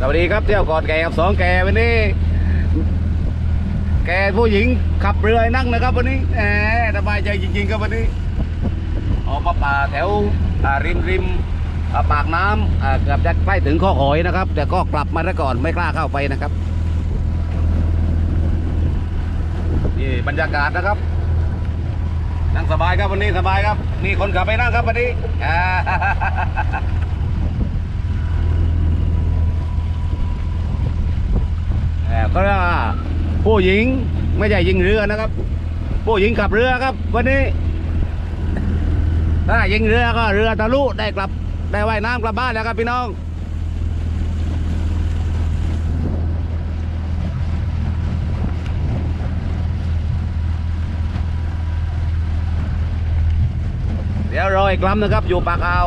สวัสดีครับเที่ยวก่อนแก่กับสองแก่วันนี้ แกผู้หญิงขับเรือนั่งนะครับวันนี้แหมสบายใจจริงๆครับวันนี้ออกมาป่าแถวริมริมปากน้ำอ่าเกือบจะใกล้ถึงข้อหอยนะครับ แต่ก็กลับมาได้ก่อนไม่กล้าเข้าไปนะครับนี่บรรยากาศนะครับนั่งสบายครับวันนี้สบายครับมีคนขับไปนั่งครับวันนี้ อ่าเอ่อก็ว่าผู้หญิงไม่ใช่ยิงเรือนะครับ ผู้หญิงขับเรือครับ วันนี้ ถ้ายิงเรือก็เรือทะลุได้กลับได้ว่ายน้ำกลับบ้านแล้วครับพี่น้องเดี๋ยวรออีกลำนะครับ อยู่ปากอ่าว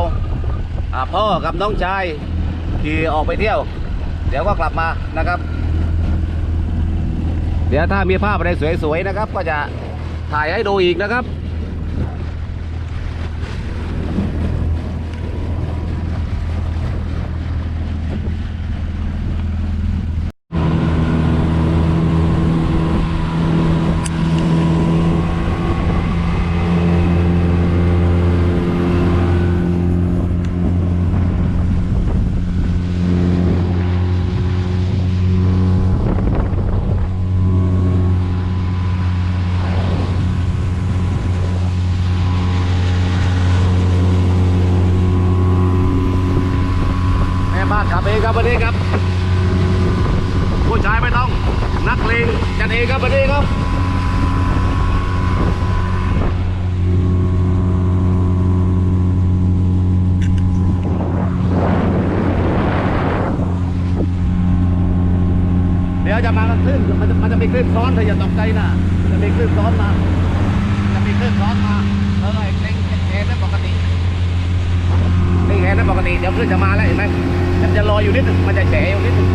อ่าพ่อกับน้องชายที่ออกไปเที่ยว เดี๋ยวก็กลับมานะครับ เดี๋ยวถ้ามีภาพอะไรสวยๆนะครับ ก็จะถ่ายให้ดูอีกนะครับ ครับวันนี้ครับ ผู้ชายไม่ต้อง นักเลงกันเองครับวันนี้ครับเดี๋ยวจะมากันคลื่นมันจะมันจะมีคลื่นซ้อนเธออย่าตกใจนะมันจะมีคลื่นซ้อนมาจะมีคลื่นซ้อนมาเออไอ้เล็งเอ็นนั่นปกติ นี่แค่นั้นปกติ เดี๋ยวคลื่นจะมาแล้วเห็นไหมมันจะลอยอยู่นิดนึงมันจะแฉอยู่นิดนึง